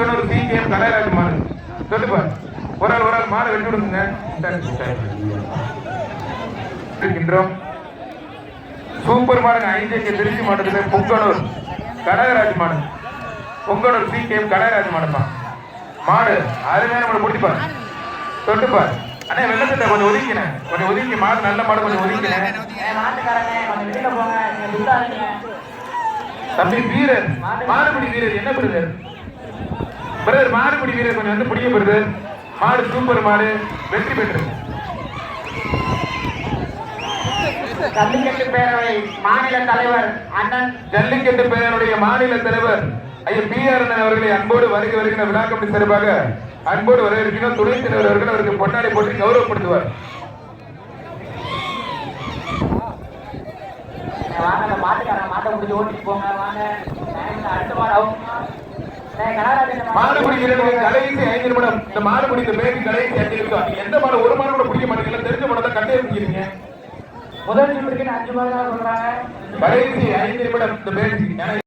பூங்கனூர் C K M மாறு மாடு சொல்லுப்பா ஒரு ஆள் ஒரு ஆள் மாடு வெட்டி விடுங்க. இருக்கின்றோம். சூப்பர் மாடுங்க. ஐந்து திருச்சி மாவட்டத்தில் பொங்கலூர் கடகராஜ் மாடு. பொங்கலூர் சி கேம் கடகராஜ் மாடுப்பா. மாடு அருமையான மாடு பிடிப்பார் தொட்டுப்பார் அண்ணே வெள்ளத்திட்ட கொஞ்சம் ஒதுக்கினேன் கொஞ்சம் ஒதுக்கி மாடு நல்ல மாடு கொஞ்சம் ஒதுக்கினேன் தம்பி வீரர் மாடுபடி வீரர் என்ன பிரதர் பிரதர் மாடுபிடி வீரர் கொஞ்சம் வந்து பிடிக்க பிரதர் மாடு சூப்பர் மாடு வெற்றி பெற்று ஜல்லிக்கட்டு பேரவை மாநில தலைவர் அண்ணன் ஜல்லிக்கட்டு பேரனுடைய மாநில தலைவர் ஐயா பி ஆர் அவர்களை அன்போடு வருகை வருகிற விழா கமிட்டி சார்பாக அன்போடு வரவேற்கிறோம் துணைத் தலைவர் அவர்கள் அவருக்கு பொன்னாடை போட்டு கௌரவப்படுத்துவார் வாங்க அந்த மாட்டுக்காரங்க மாட்டை முடிச்சு ஓட்டிட்டு போங்க வாங்க அடுத்த மாடு வீரர்களுக்கு கடைசி ஐந்து நிமிடம். இந்த மாடுபிடி இந்த பேருக்கு கடைசி அஞ்சு நிமிடம். எந்த மாடு ஒரு மாடு கூட பிடிக்க மாட்டீங்களா தெரிஞ்ச மாடு தான் கண்டே பிடிக்கிறீங்க. முதல் சுற்றுக்கு அஞ்சு மாடு சொல்றாங்க கடைசி ஐந்து நிமிடம். இந்த பேருக்கு